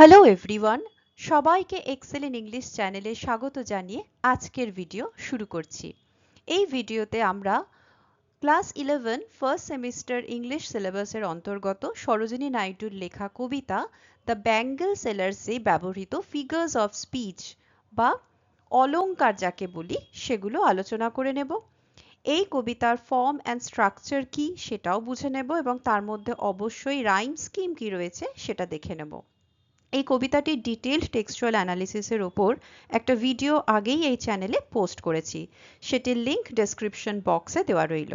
Hello everyone সবাইকে Excel in English চ্যানেলে স্বাগত জানিয়ে আজকের ভিডিও শুরু করছি। এই ভিডিওতে আমরা class eleven first semester English সিলেবাসের অন্তর্গত সরোজিনী নাইডুর লেখা কবিতা দ্য ব্যাঙ্গেল সেলার্সে ব্যবহৃত ফিগার্স অফ স্পিচ বা অলংকার যাকে বলি, সেগুলো আলোচনা করে নেব। এই কবিতার ফর্ম অ্যান্ড স্ট্রাকচার কি সেটাও বুঝে নেব এবং তার মধ্যে অবশ্যই রাইম স্কিম কি রয়েছে সেটা দেখে নেব। এই কবিতাটির ডিটেলড টেক্সচুয়াল অ্যানালিসিসের ওপর একটা ভিডিও আগেই এই চ্যানেলে পোস্ট করেছি। সেটির লিংক ডেসক্রিপশন বক্সে দেওয়া রইল।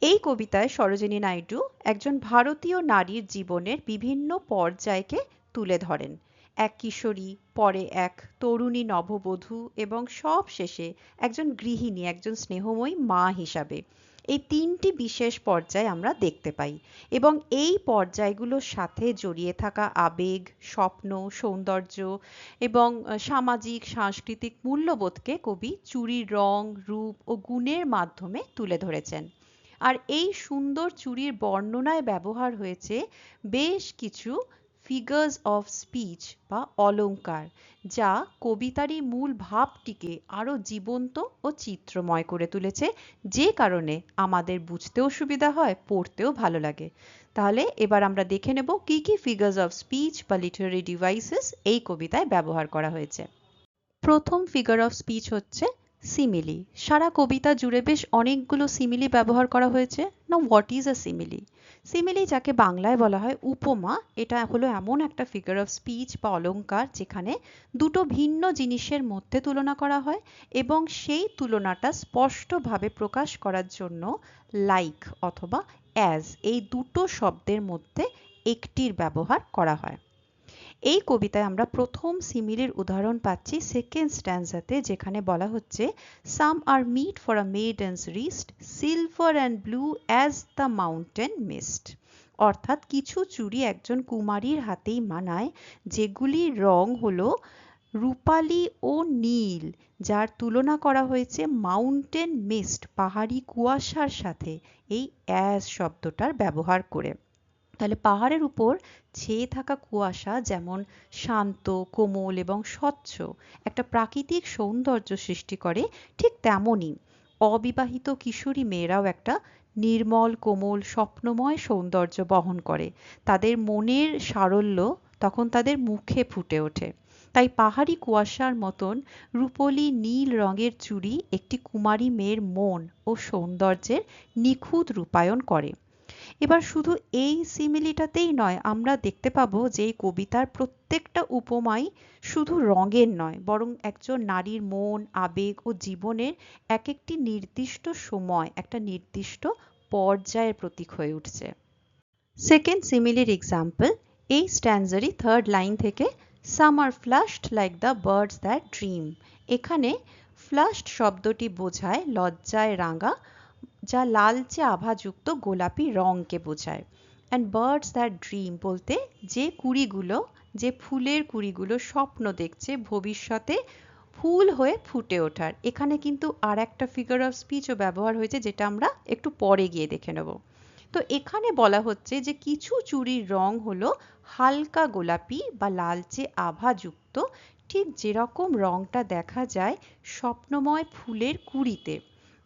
এই কবিতায় সরোজিনী নাইডু একজন ভারতীয় নারীর জীবনের বিভিন্ন পর্যায়কে তুলে ধরেন। এক কিশোরী, পরে এক তরুণী, নববধূ এবং সব শেষে একজন গৃহিণী, একজন স্নেহময়ী মা হিসাবে। এই তিনটি বিশেষ পর্যায় আমরা দেখতে পাই এবং এই পর্যায়গুলোর সাথে জড়িয়ে থাকা আবেগ, স্বপ্ন, সৌন্দর্য এবং সামাজিক, সাংস্কৃতিক মূল্যবোধকে কবি চুরির রং, রূপ ও গুণের মাধ্যমে তুলে ধরেছেন। আর এই সুন্দর চুরির বর্ণনায় ব্যবহার হয়েছে বেশ কিছু ফিগার্স অফ স্পিচ বা অলংকার, যা কবিতারই মূল ভাবটিকে আরও জীবন্ত ও চিত্রময় করে তুলেছে, যে কারণে আমাদের বুঝতেও সুবিধা হয়, পড়তেও ভালো লাগে। তাহলে এবার আমরা দেখে নেব কি কি ফিগার্স অফ স্পিচ বা লিটারারি ডিভাইসেস এই কবিতায় ব্যবহার করা হয়েছে। প্রথম ফিগার অফ স্পিচ হচ্ছে সিমিলি সারা কবিতা জুড়ে বেশ অনেকগুলো সিমিলি ব্যবহার করা হয়েছে। না what is a simile simile যাকে বাংলায় বলা হয় উপমা, এটা হলো এমন একটা ফিগার অফ স্পিচ বা অলঙ্কার যেখানে দুটো ভিন্ন জিনিসের মধ্যে তুলনা করা হয় এবং সেই তুলনাটা স্পষ্টভাবে প্রকাশ করার জন্য লাইক অথবা অ্যাজ এই দুটো শব্দের মধ্যে একটির ব্যবহার করা হয়। এই কবিতায় আমরা প্রথম সিমিলির উদাহরণ পাচ্ছি সেকেন্ড স্ট্যান্সাতে যেখানে বলা হচ্ছে some are meet for a maiden's wrist silver and blue as the mountain mist অর্থাৎ কিছু চুড়ি একজন কুমারীর হাতেই মানায় যেগুলির রং হলো রূপালি ও নীল, যার তুলনা করা হয়েছে মাউন্টেন মিস্ট পাহাড়ি কুয়াশার সাথে। এই অ্যাজ শব্দটার ব্যবহার করে। তাহলে পাহাড়ের উপর ছেয়ে থাকা কুয়াশা যেমন শান্ত, কোমল এবং স্বচ্ছ একটা প্রাকৃতিক সৌন্দর্য সৃষ্টি করে, ঠিক তেমনই অবিবাহিত কিশোরী মেয়েরাও একটা নির্মল, কোমল, স্বপ্নময় সৌন্দর্য বহন করে। তাদের মনের সারল্য তখন তাদের মুখে ফুটে ওঠে। তাই পাহাড়ি কুয়াশার মতন রূপলি নীল রঙের চুড়ি একটি কুমারী মেয়ের মন ও সৌন্দর্যের নিখুঁত রূপায়ণ করে। এবার শুধু এই সিমিলিটাতেই নয়, আমরা দেখতে পাবো যে এই কবিতার প্রত্যেকটা উপমাই শুধু রঙের নয়, বরং একজন নারীর মন, আবেগ ও জীবনের এক একটি নির্দিষ্ট সময়, একটা নির্দিষ্ট পর্যায়ের প্রতীক হয়ে উঠছে। সেকেন্ড সিমিলির এক্সাম্পল এই স্ট্যান্ডারি থার্ড লাইন থেকে some are flushed like the birds that dream এখানে ফ্লাশড শব্দটি বোঝায় লজ্জায় রাঙা যা লালচে আভাযুক্ত গোলাপি রঙকে বোঝায়। অ্যান্ড বার্ডস দ্যাট ড্রিম বলতে যে কুড়িগুলো, যে ফুলের কুড়িগুলো স্বপ্ন দেখছে ভবিষ্যতে ফুল হয়ে ফুটে ওঠার। এখানে কিন্তু আর একটা ফিগার অফ স্পিচও ব্যবহার হয়েছে যেটা আমরা একটু পরে গিয়ে দেখে নেব। তো এখানে বলা হচ্ছে যে কিছু চুড়ির রং হলো হালকা গোলাপি বা লালচে আভাযুক্ত। ঠিক যেরকম রংটা দেখা যায় স্বপ্নময় ফুলের কুড়িতে।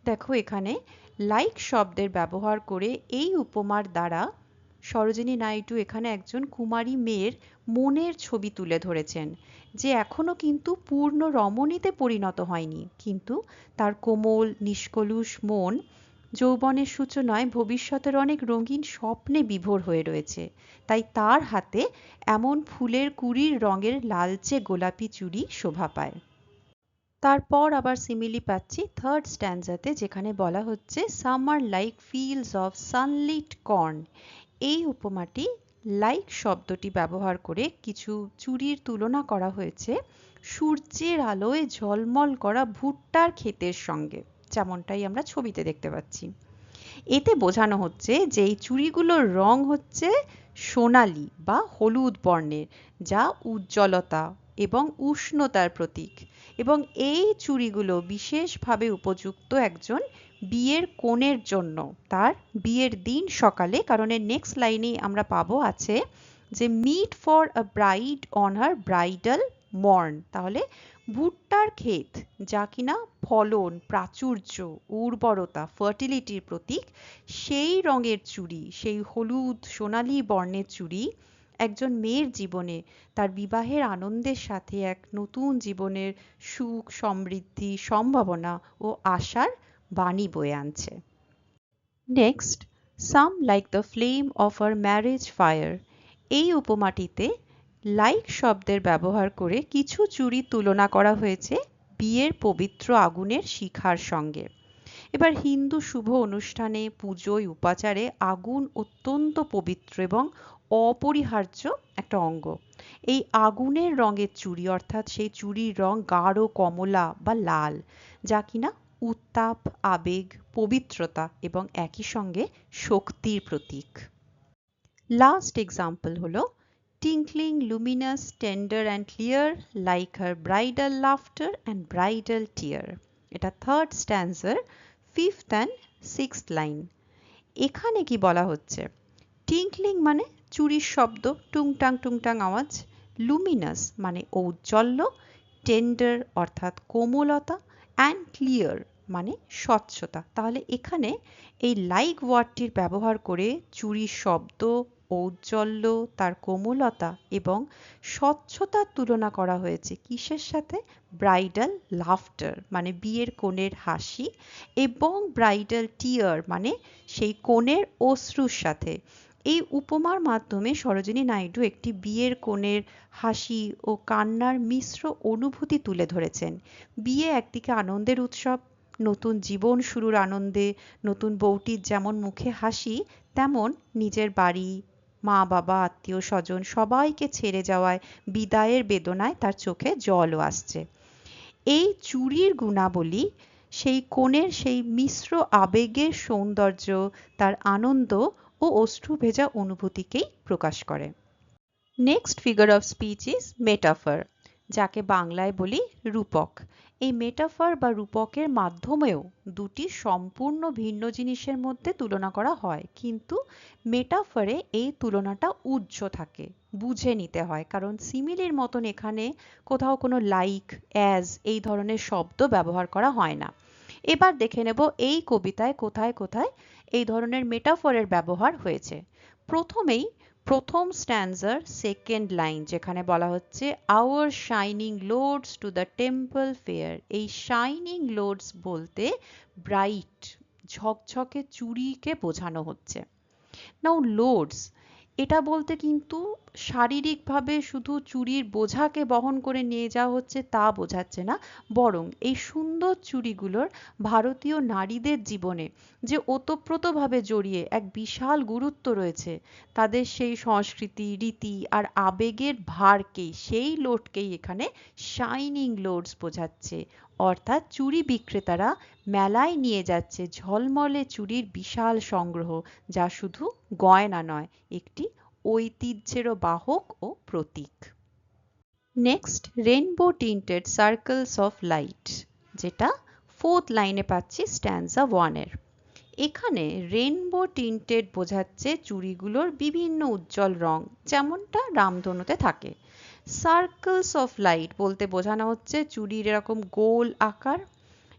দেখো এখানে লাইক শব্দের ব্যবহার করে এই উপমার দ্বারা সরোজিনী নাইডু এখানে একজন কুমারী মেয়ের মনের ছবি তুলে ধরেছেন, যে এখনও কিন্তু পূর্ণ রমণীতে পরিণত হয়নি। কিন্তু তার কোমল, নিষ্কলুষ মন যৌবনের সূচনায় ভবিষ্যতের অনেক রঙিন স্বপ্নে বিভোর হয়ে রয়েছে। তাই তার হাতে এমন ফুলের কুড়ির রঙের লালচে গোলাপি চুড়ি শোভা পায়। তারপর আবার সিমিলি পাচ্ছি থার্ড স্ট্যান্ডাতে যেখানে বলা হচ্ছে some are like fields of sunlit corn এই উপমাটি লাইক শব্দটি ব্যবহার করে কিছু চুরির তুলনা করা হয়েছে, সূর্যের আলোয় ঝলমল করা ভুট্টার ক্ষেতের সঙ্গে, যেমনটাই আমরা ছবিতে দেখতে পাচ্ছি। এতে বোঝানো হচ্ছে যে এই চুড়িগুলোর রং হচ্ছে সোনালি বা হলুদ বর্ণের, যা উজ্জ্বলতা এবং উষ্ণতার প্রতীক। এবং এই চুড়িগুলো বিশেষভাবে উপযুক্ত একজন বিয়ের কোণের জন্য। তার বিয়ের দিন সকালে, কারণ এর নেক্সট লাইনেই আমরা পাবো আছে যে meet for a bride on her bridal morn তাহলে ভুট্টার ক্ষেত যা কিনা ফলন, প্রাচুর্য, উর্বরতা ফার্টিলিটির প্রতীক, সেই রঙের চুড়ি, সেই হলুদ সোনালি বর্ণের চুড়ি একজন মেয়ের জীবনে, তার বিবাহের আনন্দের সাথে এক নতুন জীবনের সুখ, সমৃদ্ধি, সম্ভাবনা ও আশার বাণী বয়ে আনছে। Next some like the flame of her marriage fire এই উপমাটিতে লাইক শব্দের ব্যবহার করে কিছু চুরি তুলনা করা হয়েছে বিয়ের পবিত্র আগুনের শিখার সঙ্গে। এবার হিন্দু শুভ অনুষ্ঠানে, পুজোয়, উপাচারে আগুন অত্যন্ত পবিত্র এবং অপরিহার্য একটা অঙ্গ। এই আগুনের রঙের চুড়ি, অর্থাৎ সেই চুড়ির রং গাঢ় কমলা বা লাল, যা কিনা উত্তাপ, আবেগ, পবিত্রতা এবং একই সঙ্গে শক্তির প্রতীক। লাস্ট এক্সাম্পল হলো tinkling luminous, tender and clear, like her bridal laughter and bridal tear এটা থার্ড স্ট্যান্সার ফিফথ অ্যান্ড সিক্সথ লাইন এখানে কি বলা হচ্ছে? টিঙ্কলিং মানে চুরির শব্দ, টুংটাং টুংটাং আওয়াজ লুমিনাস মানে ঔজ্জ্বল্য টেন্ডার অর্থাৎ কোমলতা অ্যান্ড ক্লিয়ার মানে স্বচ্ছতা। তাহলে এখানে এই লাইক ওয়ার্ডটির ব্যবহার করে চুরির শব্দ, ঔজ্জ্বল্য, তার কোমলতা এবং স্বচ্ছতার তুলনা করা হয়েছে কিসের সাথে? ব্রাইডাল লাফটার মানে বিয়ের কোণের হাসি এবং ব্রাইডাল টিয়ার মানে সেই কোণের অশ্রুর সাথে। এই উপমার মাধ্যমে সরোজিনী নাইডু একটি বিয়ের কোণের হাসি ও কান্নার মিশ্র অনুভূতি তুলে ধরেছেন। বিয়ে একদিকে আনন্দের উৎসব, নতুন জীবন শুরুর আনন্দে, নতুন বউটির যেমন মুখে হাসি, তেমন নিজের বাড়ি, মা, বাবা, আত্মীয়, স্বজন সবাইকে ছেড়ে যাওয়ায় বিদায়ের বেদনায় তার চোখে জলও আসছে। এই চুরির গুণাবলী, সেই কোণের সেই মিশ্র আবেগের সৌন্দর্য, তার আনন্দ ও অশ্রু ভেজা অনুভূতিকেই প্রকাশ করে। Next figure of speech is metaphor যাকে বাংলায় বলি রূপক। এই মেটাফার বা রূপকের মাধ্যমেও দুটি সম্পূর্ণ ভিন্ন জিনিসের মধ্যে তুলনা করা হয়, কিন্তু মেটাফারে এই তুলনাটা উজ্জ থাকে, বুঝে নিতে হয়, কারণ সিমিলির মতন এখানে কোথাও কোনো লাইক অ্যাজ এই ধরনের শব্দ ব্যবহার করা হয় না। এবার দেখে নেব এই কবিতায় কোথায় কোথায় এই ধরনের মেটাফরের ব্যবহার হয়েছে। প্রথমেই প্রথম স্ট্যান্সার সেকেন্ড লাইন যেখানে বলা হচ্ছে our shining loads to the temple fair এই শাইনিং লোডস বলতে ব্রাইট ঝকঝকে চুরিকে বোঝানো হচ্ছে। নাও লোডস এটা বলতে কিন্তু শারীরিকভাবে শুধু চুরির বোঝাকে বহন করে নিয়ে যাওয়া হচ্ছে তা বোঝাচ্ছে না, বরং এই সুন্দর চুরিগুলোর ভারতীয় নারীদের জীবনে। যে ওতপ্রোতভাবে জড়িয়ে এক বিশাল গুরুত্ব রয়েছে, তাদের সেই সংস্কৃতি, রীতি আর আবেগের ভারকেই সেই লোডকেই এখানে শাইনিং লোডস বোঝাচ্ছে। অর্থাৎ চুড়ি বিক্রেতারা মেলায় নিয়ে যাচ্ছে ঝলমলে চুড়ির বিশাল সংগ্রহ, যা শুধু গয়না নয়, একটি ঐতিহ্যেরও বাহক ও প্রতীক। Next rainbow tinted circles of light যেটা ফোর্থ লাইনে পাচ্ছি স্ট্যান্সা ওয়ানের এখানে রেনবো টিন্টেড বোঝাচ্ছে চুড়িগুলোর বিভিন্ন উজ্জ্বল রং, যেমনটা রামধনুতে থাকে। সার্কেলস অফ লাইট বলতে বোঝানো হচ্ছে চুড়ির এরকম গোল আকার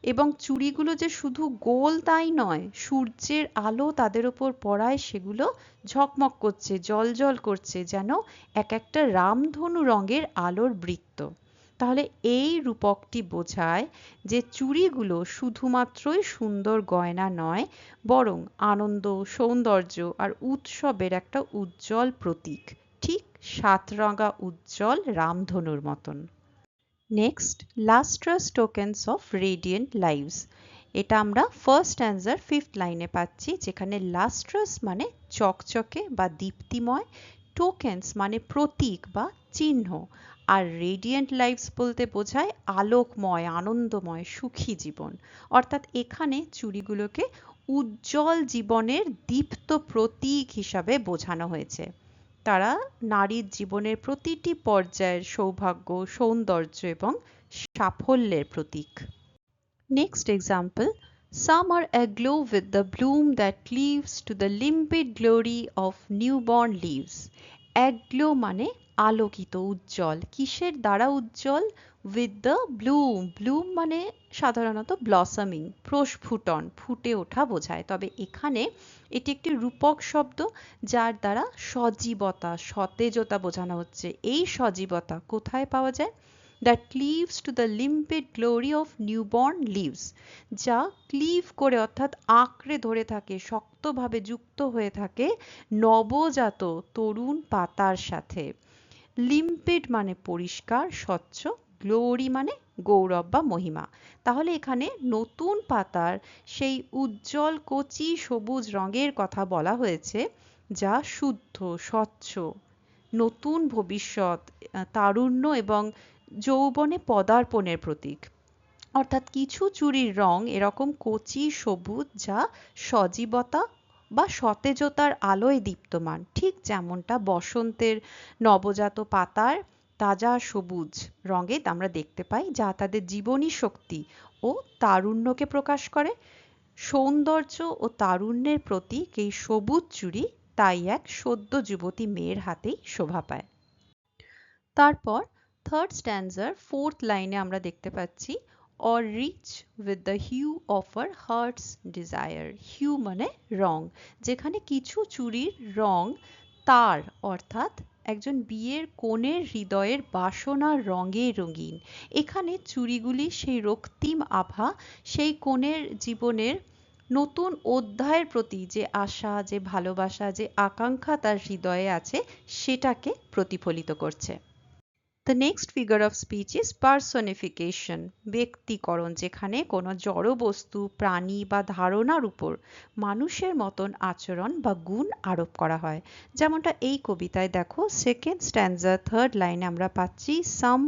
এবং চুড়িগুলো যে শুধু গোল তাই নয়, সূর্যের আলো তাদের ওপর পড়ায় সেগুলো ঝকমক করছে জল জল করছে যেন এক একটা রামধনু রঙের আলোর বৃত্ত। তাহলে এই রূপকটি বোঝায় যে চুড়িগুলো শুধুমাত্রই সুন্দর গয়না নয়, বরং আনন্দ, সৌন্দর্য আর উৎসবের একটা উজ্জ্বল প্রতীক। ঠিক সাতরঙা উজ্জ্বল রামধনুর মতন। Next lustrous tokens of radiant lives এটা আমরা ফার্স্ট অ্যান্সার ফিফথ লাইনে পাচ্ছি, যেখানে লাস্ট্রাস মানে চকচকে বা দীপ্তিময় টোকেন্স মানে প্রতীক বা চিহ্ন। আর রেডিয়েন্ট লাইভস বলতে বোঝায় আলোকময়, আনন্দময়, সুখী জীবন। অর্থাৎ এখানে চুড়িগুলোকে উজ্জ্বল জীবনের দীপ্ত প্রতীক হিসাবে বোঝানো হয়েছে। তারা নারীর জীবনের প্রতিটি পর্যায়ের সৌভাগ্য, সৌন্দর্য এবং সাফল্যের প্রতীক। Next example Some are aglow with the bloom that cleaves to the limpid glory of newborn leaves. Aglow মানে আলোকিত উজ্জ্বল। কিসের দ্বারা উজ্জ্বল? উইথ দ্য ব্লুম ব্লুম মানে সাধারণত ব্লসামিং প্রস্ফুটন, ফুটে ওঠা বোঝায়। তবে এখানে এটি একটি রূপক শব্দ যার দ্বারা সজীবতা, সতেজতা বোঝানো হচ্ছে। এই সজীবতা কোথায় পাওয়া যায়? That cleaves to the limpid glory of newborn leaves যা ক্লিভ করে অর্থাৎ আঁকড়ে ধরে থাকে, শক্তভাবে যুক্ত হয়ে থাকে নবজাত তরুণ পাতার সাথে। লিম্পিড মানে পরিষ্কার, স্বচ্ছ গ্লোরি মানে গৌরব বা মহিমা। তাহলে এখানে নতুন পাতার সেই উজ্জ্বল কচি সবুজ রঙের কথা বলা হয়েছে, যা শুদ্ধ, স্বচ্ছ, নতুন ভবিষ্যৎ তারুণ্য এবং যৌবনে পদার্পণের প্রতীক। অর্থাৎ কিছু চুরির রং এরকম কচি, সবুজ যা সজীবতা বা সতেজতার আলোয় দীপ্তমান। ঠিক যেমনটা বসন্তের নবজাত পাতার তাজা সবুজ রঙে আমরা দেখতে পাই, যা তাদের জীবনী শক্তি ও তারুণ্যকে প্রকাশ করে। সৌন্দর্য ও তারুণ্যের প্রতীক এই সবুজ চুড়ি তাই এক সদ্য যুবতী মেয়ের হাতেই শোভা পায়। তারপর থার্ড স্ট্যান্ডার ফোর্থ লাইনে আমরা দেখতে পাচ্ছি or rich with the hue of her heart's desire hue মানে রং। যেখানে কিছু চুরির রং, তার অর্থাৎ একজন বিয়ের কনের হৃদয়ের বাসনার রঙে রঙিন। এখানে চুরিগুলি সেই রক্তিম আভা, সেই কনের জীবনের নতুন অধ্যায়ের প্রতি যে আশা, যে ভালোবাসা, যে আকাঙ্ক্ষা তার হৃদয়ে আছে, সেটাকে প্রতিফলিত করছে। The next figure of speech is personification, ব্যক্তিকরণ, যেখানে কোনো জড় বস্তু, প্রাণী বা ধারণার উপর মানুষের মতন আচরণ বা গুণ আরোপ করা হয়। যেমনটা এই কবিতায় দেখো সেকেন্ড স্ট্যান্ডার থার্ড লাইনে আমরা পাচ্ছি some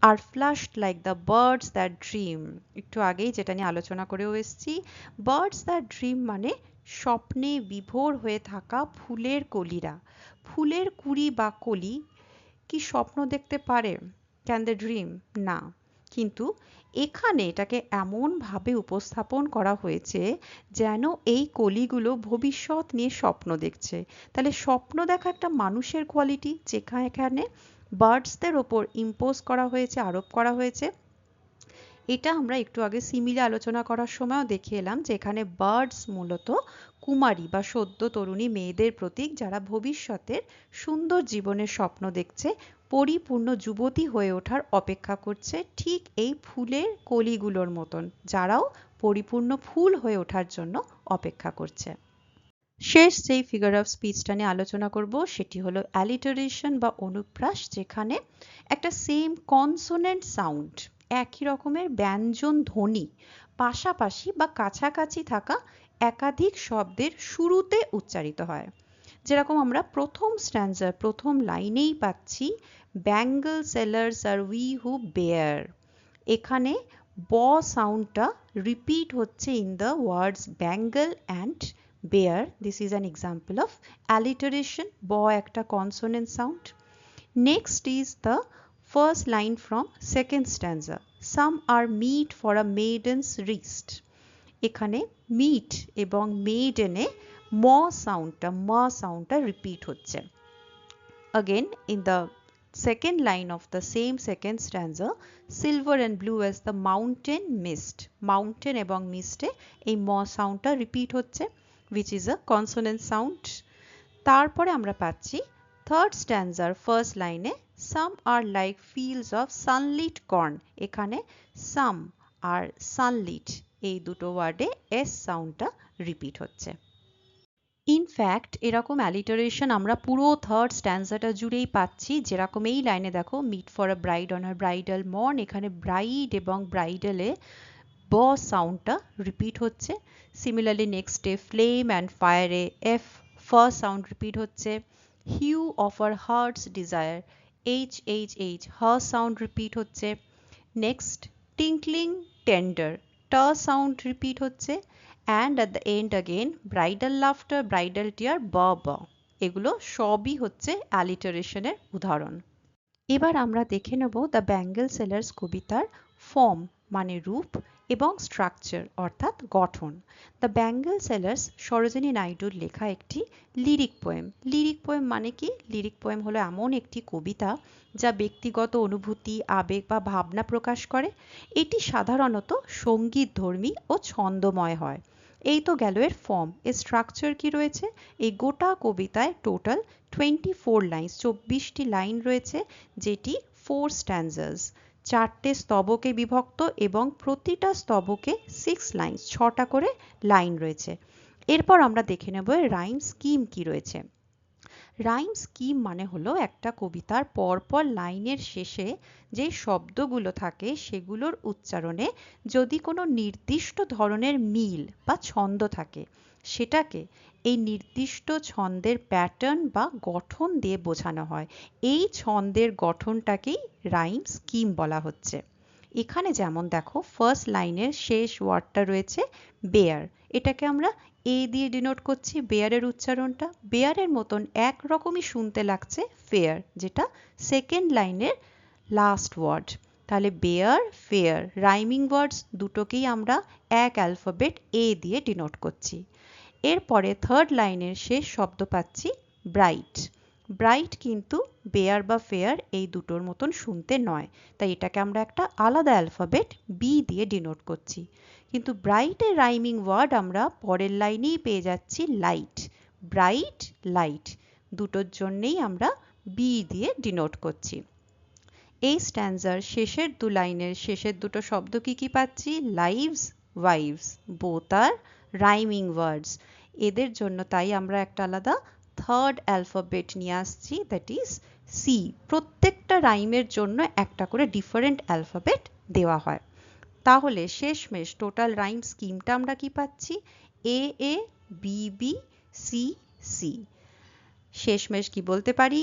are flushed like the birds that dream একটু আগেই যেটা নিয়ে আলোচনা করেও এসেছি বার্ডস দ্যাট ড্রিম মানে স্বপ্নে বিভোর হয়ে থাকা ফুলের কলিরা। ফুলের কুড়ি বা কলি কি স্বপ্ন দেখতে পারে? ক্যান দে ড্রিম না। কিন্তু এখানে এটাকে এমনভাবে উপস্থাপন করা হয়েছে যেন এই কলিগুলো ভবিষ্যৎ নিয়ে স্বপ্ন দেখছে। তাহলে স্বপ্ন দেখা একটা মানুষের কোয়ালিটি যেখানে, এখানে বার্ডসদের ওপর ইম্পোজ করা হয়েছে, আরোপ করা হয়েছে। এটা আমরা একটু আগে সিমিলে আলোচনা করার সময়ও দেখে এলাম যে এখানে বার্ডস মূলত কুমারী বা সদ্য তরুণী মেয়েদের প্রতীক যারা ভবিষ্যতের সুন্দর জীবনের স্বপ্ন দেখছে, পরিপূর্ণ যুবতী হয়ে ওঠার অপেক্ষা করছে ঠিক এই ফুলের কলিগুলোর মতন, যারাও পরিপূর্ণ ফুল হয়ে ওঠার জন্য অপেক্ষা করছে। শেষ যেই ফিগার অফ স্পিচটা নিয়ে আলোচনা করব, সেটি হলো অ্যালিটারেশন বা অনুপ্রাস, যেখানে একটা সেম কনসোনেন্ট সাউন্ড একই রকমের ব্যঞ্জন ধ্বনি, পাশাপাশি বা কাছাকাছি থাকা একাধিক শব্দের শুরুতে উচ্চারিত হয়। যেরকম আমরা প্রথম স্ট্যান্ডার প্রথম লাইনেই পাচ্ছি ব্যাঙ্গল সেলার্স আর উই হু বেয়ার এখানে ব সাউন্ডটা রিপিট হচ্ছে in the words bangle and bear this is an example of alliteration ব একটা consonant sound next is the First line from second stanza. Some are meet for a maiden's wrist. এখানে meet এবং মেডেনে ম সাউন্ডটা ম সাউন্ডটা রিপিট হচ্ছে again in the second line of the same second stanza silver and blue as the mountain mist mountain এবং মিস্টে এই ম সাউন্ডটা রিপিট হচ্ছে which is a consonant sound তারপরে আমরা পাচ্ছি থার্ড স্ট্যান্ডার ফার্স্ট লাইনে some are like fields of sunlit corn এখানে সাম আর সানলিট এই দুটো ওয়ার্ডে এস সাউন্ডটা রিপিট হচ্ছে। ইনফ্যাক্ট এরকম অ্যালিটারেশন আমরা পুরো থার্ড স্ট্যান্ডাটা জুড়েই পাচ্ছি। যেরকম এই লাইনে দেখো meet for a bride on her bridal morn এখানে ব্রাইড এবং ব্রাইডালে ব সাউন্ডটা রিপিট হচ্ছে। Similarly next the flame and ফায়ারে F first sound repeat হচ্ছে। Hue of her heart's desire H H H her sound repeat হচ্ছে নেক্সট টিঙ্কলিং টেন্ডার ট sound repeat হচ্ছে and at the end again bridal laughter bridal tear ব ব এগুলো সবই হচ্ছে অ্যালিটারেশনের উদাহরণ। এবার আমরা দেখে নেব দ্য ব্যাঙ্গেল সেলার্স কবিতার ফর্ম মানে রূপ এবং স্ট্রাকচার অর্থাৎ গঠন। দ্য ব্যাঙ্গল সেলার্স সরোজিনী নাইডুর লেখা একটি লিরিক পোয়েম লিরিক পোয়েম মানে কি? লিরিক পোয়েম হলো এমন একটি কবিতা যা ব্যক্তিগত অনুভূতি, আবেগ বা ভাবনা প্রকাশ করে। এটি সাধারণত সংগীত ধর্মী ও ছন্দময় হয়। এই তো গেল এর ফর্ম এর স্ট্রাকচার কি রয়েছে? এই গোটা কবিতায় টোটাল টোয়েন্টি ফোর লাইন চব্বিশটি লাইন রয়েছে যেটি ফোর স্ট্যান্ডার্স চারটে স্তবকে বিভক্ত এবং প্রতিটা স্তবকে সিক্স লাইন ছটা করে লাইন রয়েছে। এরপর আমরা দেখে নেব রাইম স্কিম কি রয়েছে। রাইম স্কিম মানে হলো একটা কবিতার পরপর লাইনের শেষে যে শব্দগুলো থাকে সেগুলোর উচ্চারণে যদি কোনো নির্দিষ্ট ধরনের মিল বা ছন্দ থাকে, সেটাকে এই নির্দিষ্ট ছন্দের প্যাটার্ন বা গঠন দিয়ে বোঝানো হয়। এই ছন্দের গঠনটাকেই রাইম স্কিম বলা হচ্ছে। এখানে যেমন দেখো ফার্স্ট লাইনের শেষ ওয়ার্ডটা রয়েছে বেয়ার এটাকে আমরা এ দিয়ে ডিনোট করছি বেয়ারের উচ্চারণটা। বেয়ারের মতন একরকমই শুনতে লাগছে ফেয়ার যেটা সেকেন্ড লাইনের লাস্ট ওয়ার্ড তাহলে বেয়ার ফেয়ার রাইমিং ওয়ার্ডস দুটোকেই আমরা এক অ্যালফাবেট এ দিয়ে ডিনোট করছি। এরপরে থার্ড লাইনের শেষ শব্দ পাচ্ছি ব্রাইট ব্রাইট কিন্তু বেয়ার বা ফেয়ার এই দুটোর মতন শুনতে নয়। তাই এটাকে আমরা একটা আলাদা অ্যালফাবেট বি দিয়ে ডিনোট করছি। কিন্তু ব্রাইটের রাইমিং ওয়ার্ড আমরা পরের লাইনেই পেয়ে যাচ্ছি লাইট ব্রাইট লাইট দুটোর জন্যেই আমরা বি দিয়ে ডিনোট করছি। এই স্ট্যান্ডার শেষের দু লাইনের শেষের দুটো শব্দ কি কি পাচ্ছি? লাইভস ওয়াইভস বোথ আর রাইমিং ওয়ার্ডস এদের জন্য তাই আমরা একটা আলাদা থার্ড অ্যালফাবেট নিয়ে আসছি দ্যাট ইজ সি প্রত্যেকটা রাইমের জন্য একটা করে ডিফারেন্ট অ্যালফাবেট দেওয়া হয়। তাহলে শেষমেশ টোটাল রাইম স্কিমটা আমরা কি পাচ্ছি? A A B B C C শেষমেশ কি বলতে পারি?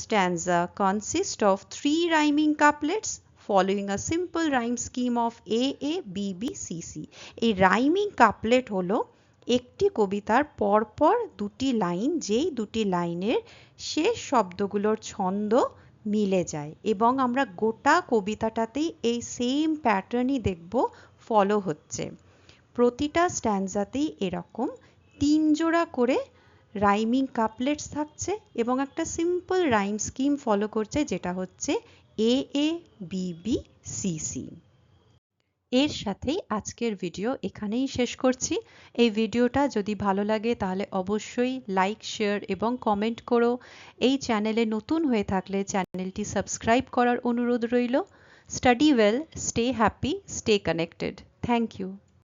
Stanza consists of three rhyming couplets following a simple rhyme scheme of A A, B B, C C. এই রাইমিং কাপলেট হলো একটি কবিতার পরপর দুটি লাইন, যেই দুটি লাইনের শেষ শব্দগুলোর ছন্দ মিলে যায় এবং আমরা গোটা কবিতাটাতেই এই সেম প্যাটার্নই দেখব ফলো হচ্ছে। প্রতিটা স্ট্যান্ডাতেই এরকম তিন জোড়া করে রাইমিং কাপলেটস থাকছে এবং একটা সিম্পল রাইম স্কিম ফলো করছে যেটা হচ্ছে A A B B C C এর সাথেই আজকের ভিডিও এখানেই শেষ করছি। এই ভিডিওটা যদি ভালো লাগে তাহলে অবশ্যই লাইক শেয়ার এবং কমেন্ট করো। এই চ্যানেলে নতুন হয়ে থাকলে চ্যানেলটি সাবস্ক্রাইব করার অনুরোধ রইল। Study well stay happy stay connected thank you